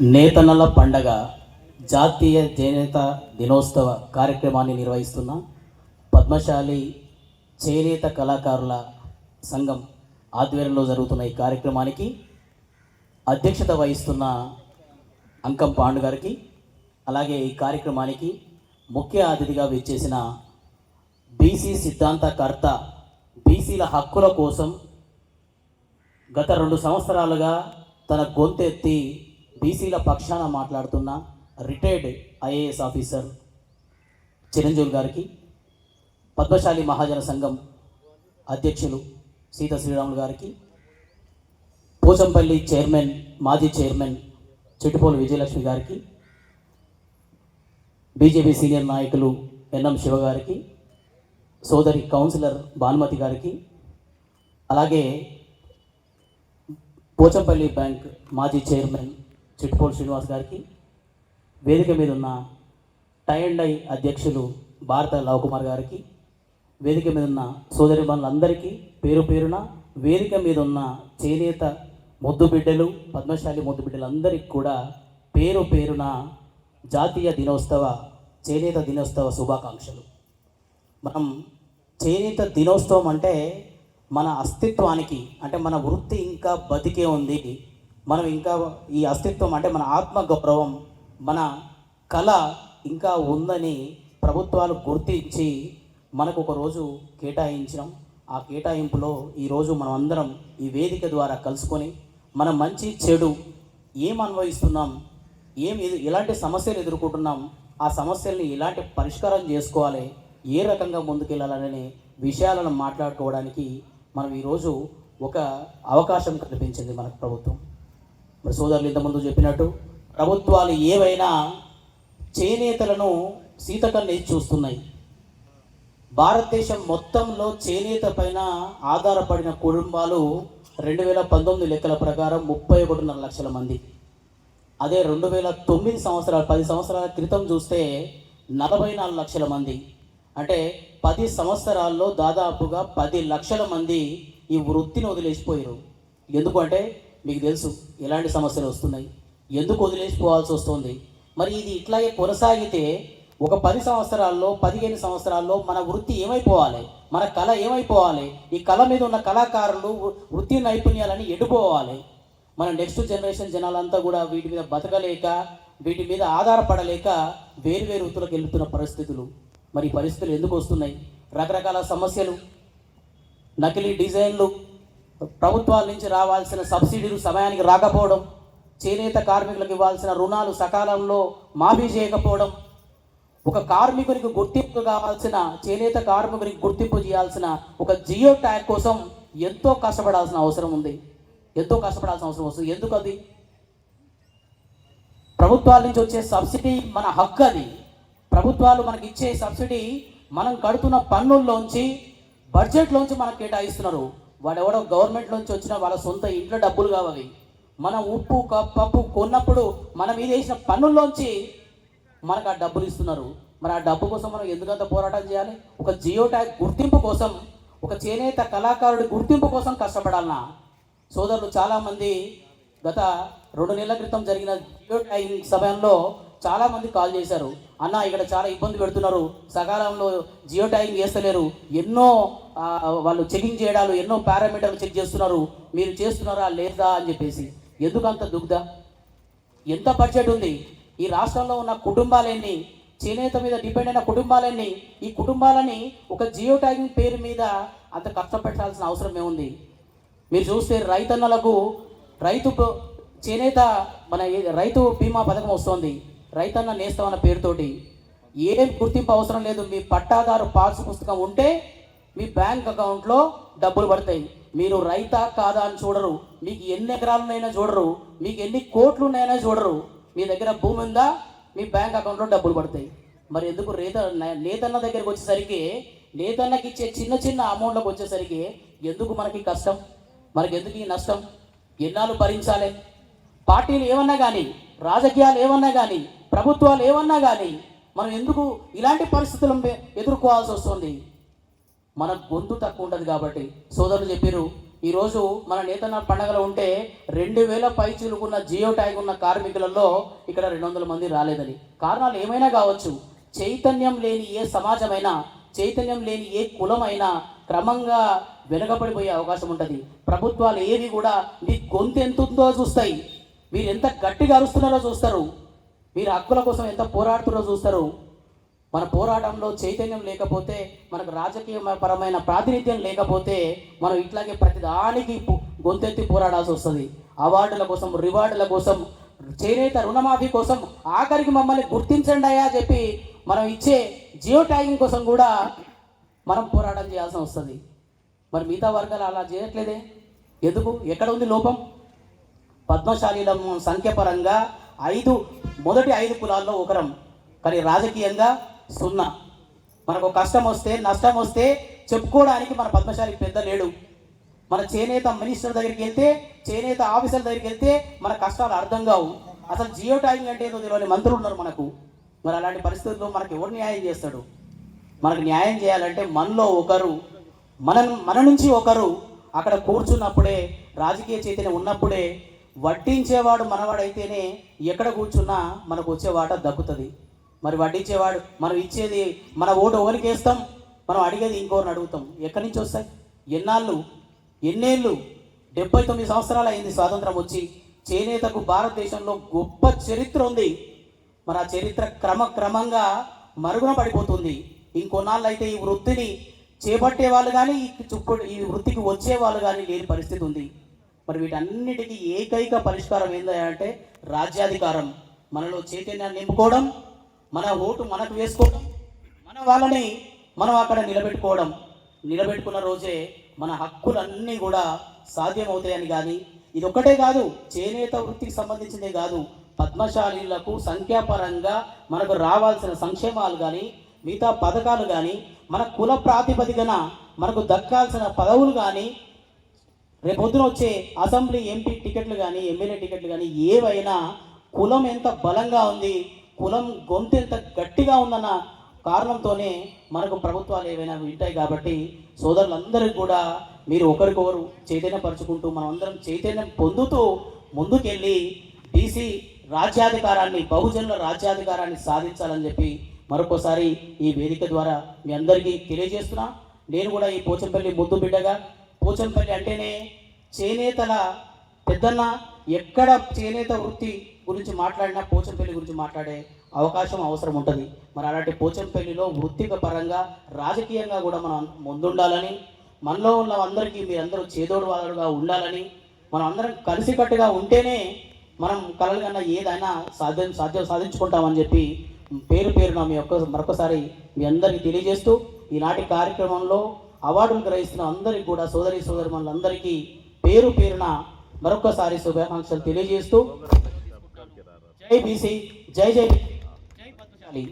నేతనల పండగ జాతీయ చేనేత దినోత్సవ కార్యక్రమాన్ని నిర్వహిస్తున్న పద్మశాలి చేనేత కళాకారుల సంఘం ఆధ్వర్యంలో జరుగుతున్న ఈ కార్యక్రమానికి అధ్యక్షత వహిస్తున్న అంకం పాండు గారికి అలాగే ఈ కార్యక్రమానికి ముఖ్య అతిథిగా విచ్చేసిన బీసీ సిద్ధాంతకర్త బీసీల హక్కుల కోసం గత రెండు సంవత్సరాలుగా తన గొంతెత్తి బీసీల పక్షాన మాట్లాడుతున్న రిటైర్డ్ ఐఏఎస్ ఆఫీసర్ చిరంజీవి గారికి పద్మశాలి మహాజన సంఘం అధ్యక్షులు సీత శ్రీరాములు గారికి పోచంపల్లి చైర్మన్ మాజీ చైర్మన్ చిట్టుపోలు విజయలక్ష్మి గారికి బీజేపీ సీనియర్ నాయకులు ఎన్ఎం శివ గారికి సోదరి కౌన్సిలర్ భానుమతి గారికి అలాగే పోచంపల్లి బ్యాంక్ మాజీ చైర్మన్ చిట్టుపోలు శ్రీనివాస్ గారికి వేదిక మీద ఉన్న టై అండ్ ఐ అధ్యక్షులు భారత లవకుమార్ గారికి వేదిక మీద ఉన్న సోదరి బంధులందరికీ పేరు పేరున వేదిక మీద ఉన్న చేనేత ముద్దు బిడ్డలు పద్మశాలి ముద్దు బిడ్డలందరికీ కూడా పేరు పేరున జాతీయ దినోత్సవ చేనేత దినోత్సవ శుభాకాంక్షలు. మనం చేనేత దినోత్సవం అంటే మన అస్తిత్వానికి అంటే మన వృత్తి ఇంకా బతికే ఉంది. మనం ఇంకా ఈ అస్తిత్వం అంటే మన ఆత్మ గౌరవం మన కళ ఇంకా ఉందని ప్రభుత్వాలు గుర్తించి మనకు ఒక రోజు కేటాయించడం ఆ కేటాయింపులో ఈరోజు మనం అందరం ఈ వేదిక ద్వారా కలుసుకొని మన మంచి చెడు ఏం అనుభవిస్తున్నాం ఏం ఎదు- ఎలాంటి సమస్యలు ఎదుర్కొంటున్నాం ఆ సమస్యల్ని ఎలాంటి పరిష్కారం చేసుకోవాలి ఏ రకంగా ముందుకెళ్ళాలనే విషయాలను మాట్లాడుకోవడానికి మనం ఈరోజు ఒక అవకాశం కల్పించింది మనకు ప్రభుత్వం. మరి సోదరులు ఇంతకుముందు చెప్పినట్టు ప్రభుత్వాలు ఏవైనా చేనేతలను సీతకన్నేసి చూస్తున్నాయి. భారతదేశం మొత్తంలో చేనేత పైన ఆధారపడిన కుటుంబాలు రెండు వేల పంతొమ్మిది లెక్కల ప్రకారం ముప్పై ఒకటిన్నర లక్షల మంది. అదే రెండు వేల తొమ్మిది సంవత్సరాలు పది సంవత్సరాల క్రితం చూస్తే నలభై నాలుగు లక్షల మంది. అంటే పది సంవత్సరాల్లో దాదాపుగా పది లక్షల మంది ఈ వృత్తిని వదిలేసిపోయారు ఎందుకంటే మీకు తెలుసు ఎలాంటి సమస్యలు వస్తున్నాయి ఎందుకు వదిలేసిపోవాల్సి వస్తుంది. మరి ఇది ఇట్లాగే కొనసాగితే ఒక పది సంవత్సరాల్లో పదిహేను సంవత్సరాల్లో మన వృత్తి ఏమైపోవాలి మన కళ ఏమైపోవాలి ఈ కళ మీద ఉన్న కళాకారులు వృ- వృత్తి నైపుణ్యాలని ఎడిపోవాలి మన నెక్స్ట్ జనరేషన్ జనాలంతా కూడా వీటి మీద బతకలేక వీటి మీద ఆధారపడలేక వేరు వేరు వృత్తులకు వెళ్తున్న పరిస్థితులు. మరి పరిస్థితులు ఎందుకు వస్తున్నాయి? రకరకాల సమస్యలు నకిలీ డిజైన్లు ప్రభుత్వాల నుంచి రావాల్సిన సబ్సిడీలు సమయానికి రాకపోవడం చేనేత కార్మికులకు ఇవ్వాల్సిన రుణాలు సకాలంలో మాఫీ చేయకపోవడం ఒక కార్మికునికి గుర్తింపు కావాల్సిన చేనేత కార్మికునికి గుర్తింపు చేయాల్సిన ఒక జియో ట్యాగ్ కోసం ఎంతో కష్టపడాల్సిన అవసరం ఉంది. ఎంతో కష్టపడాల్సిన అవసరం వస్తుంది. ఎందుకు అది? ప్రభుత్వాల నుంచి వచ్చే సబ్సిడీ మన హక్కు అది. ప్రభుత్వాలు మనకి ఇచ్చే సబ్సిడీ మనం కడుతున్న పన్నుల్లోంచి బడ్జెట్లోంచి మనకు కేటాయిస్తున్నారు. వాడెవడో గవర్నమెంట్ నుంచి వచ్చిన వాళ్ళ సొంత ఇంట్లో డబ్బులు కావాలి. మనం ఉప్పు పప్పు కొన్నప్పుడు మనం మీద వేసిన పన్నుల్లోంచి మనకు ఆ డబ్బులు ఇస్తున్నారు. మరి ఆ డబ్బు కోసం మనం ఎందుకంత పోరాటం చేయాలి? ఒక జియో ట్యాగ్ గుర్తింపు కోసం ఒక చేనేత కళాకారుడి గుర్తింపు కోసం కష్టపడాలన్నా. సోదరులు చాలామంది గత రెండు నెలల క్రితం జరిగిన జియో ట్యాగ్ సమయంలో చాలామంది కాల్ చేశారు. అన్న ఇక్కడ చాలా ఇబ్బంది పెడుతున్నారు. సకాలంలో జియో ట్యాగింగ్ చేస్తలేరు. ఎన్నో వాళ్ళు చెకింగ్ చేయడాలు ఎన్నో పారామీటర్లు చెక్ చేస్తున్నారు. మీరు చేస్తున్నారా లేదా అని చెప్పేసి. ఎందుకంత దుగ్ధ? ఎంత బడ్జెట్ ఉంది? ఈ రాష్ట్రంలో ఉన్న కుటుంబాలన్నీ చేనేత మీద డిపెండ్ అయిన కుటుంబాలన్నీ ఈ కుటుంబాలని ఒక జియో ట్యాగింగ్ పేరు మీద అంత కష్టపెట్టాల్సిన అవసరం ఏముంది? మీరు చూస్తే రైతన్నలకు రైతు చేనేత మన రైతు బీమా పథకం వస్తుంది. రైతన్న నేస్తం అన్న పేరుతోటి. ఏం గుర్తింపు అవసరం లేదు. మీ పట్టాదారు పాస్ పుస్తకం ఉంటే మీ బ్యాంక్ అకౌంట్లో డబ్బులు పడతాయి. మీరు రైతా కాదా అని చూడరు. మీకు ఎన్ని ఎకరాలు చూడరు. మీకు ఎన్ని కోట్లు ఉన్నాయైనా చూడరు. మీ దగ్గర భూమి ఉందా? మీ బ్యాంక్ అకౌంట్లో డబ్బులు పడతాయి. మరి ఎందుకు రేత నేతన్న దగ్గరికి వచ్చేసరికి నేతన్నకి ఇచ్చే చిన్న చిన్న అమౌంట్లకు వచ్చేసరికి ఎందుకు మనకి కష్టం? మనకి ఎందుకు ఈ నష్టం? ఎన్నాళ్ళు భరించాలి? పార్టీలు ఏమన్నా కానీ రాజకీయాలు ఏమన్నా కానీ ప్రభుత్వాలు ఏమన్నా కానీ మనం ఎందుకు ఇలాంటి పరిస్థితులను ఎదుర్కోవాల్సి వస్తుంది? మన గొంతు తక్కువ ఉంటుంది కాబట్టి సోదరులు చెప్పారు ఈరోజు మన నేతన్న పండగలో ఉంటే రెండు వేల పై చిలుకున్న జియో ట్యాగ్ ఉన్న కార్మికులలో ఇక్కడ రెండు వందల మంది రాలేదని. కారణాలు ఏమైనా కావచ్చు? చైతన్యం లేని ఏ సమాజమైనా చైతన్యం లేని ఏ కులమైనా క్రమంగా వెనకబడిపోయే అవకాశం ఉంటుంది. ప్రభుత్వాలు ఏవి కూడా మీ గొంతు ఎంత ఉందో చూస్తాయి. మీరు ఎంత గట్టిగా అరుస్తున్నారో చూస్తారు. మీరు హక్కుల కోసం ఎంత పోరాడుతున్నారో చూస్తారు. మన పోరాటంలో చైతన్యం లేకపోతే మనకు రాజకీయ పరమైన ప్రాతినిధ్యం లేకపోతే మనం ఇట్లాగే ప్రతిదానికి గొంతెత్తి పోరాడాల్సి వస్తుంది. అవార్డుల కోసం రివార్డుల కోసం చేనేత రుణమాఫీ కోసం ఆఖరికి మమ్మల్ని గుర్తించండి అయ్యా చెప్పి మనం ఇచ్చే జియో ట్యాగింగ్ కోసం కూడా మనం పోరాటం చేయాల్సి వస్తుంది. మరి మిగతా వర్గాలు అలా చేయట్లేదే? ఎందుకు? ఎక్కడ ఉంది లోపం? పద్మశాలీల సంఖ్యపరంగా ఐదు మొదటి ఐదు కులాల్లో ఒకరం. కానీ రాజకీయంగా సున్నా. మనకు కష్టం వస్తే నష్టం వస్తే చెప్పుకోవడానికి మన పద్మశాలి పెద్ద లేడు. మన చేనేత మినిస్టర్ దగ్గరికి వెళ్తే చేనేత ఆఫీసర్ దగ్గరికి వెళ్తే మన కష్టాలు అర్థం కావు. అసలు జియో ట్యాగింగ్ అంటే ఏదో తెలియని మంత్రులు ఉన్నారు మనకు. మరి అలాంటి పరిస్థితుల్లో మనకు ఎవరు న్యాయం చేస్తాడు? మనకు న్యాయం చేయాలంటే మనలో ఒకరు మన మన నుంచి ఒకరు అక్కడ కూర్చున్నప్పుడే రాజకీయ చైతన్యం ఉన్నప్పుడే వడ్డించేవాడు మనవాడైతేనే ఎక్కడ కూర్చున్నా మనకు వచ్చే వాట దక్కుతుంది. మరి వడ్డించేవాడు? మనం ఇచ్చేది మన ఓటు ఎవరికి వేస్తాం? మనం అడిగేది ఇంకోరిని అడుగుతాం. ఎక్కడి నుంచి వస్తాయి? ఎన్నాళ్ళు? ఎన్నేళ్ళు? డెబ్బై తొమ్మిది సంవత్సరాలు అయింది స్వాతంత్రం వచ్చి. చేనేతకు భారతదేశంలో గొప్ప చరిత్ర ఉంది. మరి ఆ చరిత్ర క్రమక్రమంగా మరుగున పడిపోతుంది. ఇంకొన్నాళ్ళు అయితే ఈ వృత్తిని చేపట్టే వాళ్ళు కానీ ఈ చుప్పు ఈ వృత్తికి వచ్చే వాళ్ళు కానీ లేని పరిస్థితి ఉంది. మరి వీటన్నిటికీ ఏకైక పరిష్కారం ఏంటంటే రాజ్యాధికారం. మనలో చైతన్యాన్ని నింపుకోవడం మన ఓటు మనకు వేసుకోవడం మన వాళ్ళని మనం అక్కడ నిలబెట్టుకోవడం నిలబెట్టుకున్న రోజే మన హక్కులన్నీ కూడా సాధ్యమవుతాయని కానీ ఇది ఒక్కటే కాదు చేనేత వృత్తికి సంబంధించిందే కాదు పద్మశాలీలకు సంఖ్యాపరంగా మనకు రావాల్సిన సంక్షేమాలు కానీ మిగతా పథకాలు కానీ మన కుల ప్రాతిపదికన మనకు దక్కాల్సిన పదవులు కానీ రేపొద్దున వచ్చే అసెంబ్లీ ఎంపీ టికెట్లు కానీ ఎమ్మెల్యే టికెట్లు కానీ ఏవైనా కులం ఎంత బలంగా ఉంది కులం గొంతు ఎంత గట్టిగా ఉందన్న కారణంతోనే మనకు ప్రభుత్వాలు ఏవైనా ఉంటాయి కాబట్టి సోదరులందరికీ కూడా మీరు ఒకరికొకరు చైతన్యపరుచుకుంటూ మనమందరం చైతన్యం పొందుతూ ముందుకెళ్ళి బీసీ రాజ్యాధికారాన్ని బహుజనుల రాజ్యాధికారాన్ని సాధించాలని చెప్పి మరొకసారి ఈ వేదిక ద్వారా మీ అందరికీ తెలియజేస్తున్నా. నేను కూడా ఈ పోచంపల్లి ముద్దు బిడ్డగా పోచంపల్లి అంటేనే చేనేతల పెద్దన్న ఎక్కడ చేనేత వృత్తి గురించి మాట్లాడినా పోచంపల్లి గురించి మాట్లాడే అవకాశం అవసరం ఉంటుంది. మరి అలాంటి పోచంపల్లిలో వృత్తిక పరంగా రాజకీయంగా కూడా మనం ముందుండాలని మనలో ఉన్న అందరికీ మీరందరూ చేదోడు వాదోడుగా ఉండాలని మనం అందరం కలిసికట్టుగా ఉంటేనే మనం కలలు కన్నా ఏదైనా సాధ్యం సాధ్యం సాధించుకుంటామని చెప్పి పేరు పేరున మీ యొక్క మరొకసారి మీ అందరికీ తెలియజేస్తూ ఈనాటి కార్యక్రమంలో అవార్డులు గ్రహిస్తున్న అందరికీ కూడా సోదరి సోదరి మనందరికీ పేరు పేరున మరొకసారి శుభాకాంక్షలు తెలియజేస్తూ જય બીસી જય જય. જય પદ્મશાલી